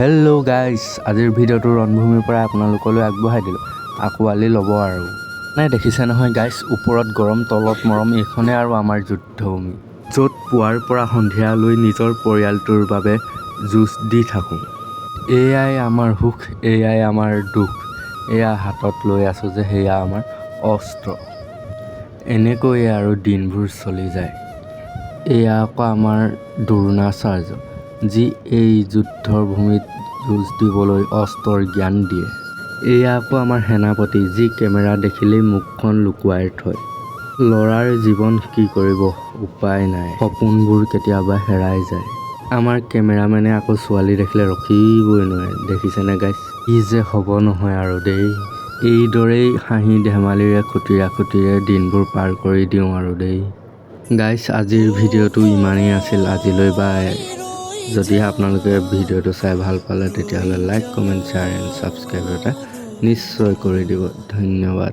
Hello guys আজিৰ ভিডিঅ'টো ৰণভূমিৰ পৰা আপোনালোকলৈ আগবঢ়াই দিলোঁ। আঁকোৱালি ল'ব আৰু। নাই দেখিছে নহয় গাইজ ওপৰত গৰম তলত মৰম এইখনে আৰু আমাৰ যুদ্ধভূমি। য'ত পুৱাৰ পৰা সন্ধিয়ালৈ নিজৰ পৰিয়ালটোৰ বাবে যুঁজ দি থাকোঁ। এয়াই আমাৰ সুখ এয়াই আমাৰ দুখ। এয়া হাতত লৈ আছোঁ যে সেয়া আমাৰ অস্ত্ৰ। এনেকৈয়ে আৰু দিনবোৰ চলি যায়। এয়া আকৌ আমাৰ দ্ৰোণাচাৰ্য যি এই যুদ্ধৰ ভূমিত যুঁজ দিবলৈ অস্ত্ৰৰ জ্ঞান দিয়ে। এয়া আকৌ আমাৰ সেনাপতি যি কেমেৰা দেখিলেই মুখখন লুকুৱাই থয়। ল'ৰাৰ জীৱন কি কৰিব উপায় নাই। সপোনবোৰ কেতিয়াবা হেৰাই যায়। আমাৰ কেমেৰামেনে আকৌ ছোৱালী দেখিলে ৰখিবই নোৱাৰে। দেখিছেনে গাইছ কি যে হ'ব নহয় আৰু দেই। এইদৰেই হাঁহি ধেমালিৰে খুটিৰা খুটিৰে দিনবোৰ পাৰ কৰি দিওঁ আৰু দেই। গাইছ আজিৰ ভিডিঅ'টো ইমানেই আছিল। আজিলৈ বাই যদি আপোনালোকে ভিডিঅ'টো চাই ভালো পালে, তেতিয়াহ'লে like comment share and subscribe এটা নিশ্চয় কৰি দিব। ধন্যবাদ।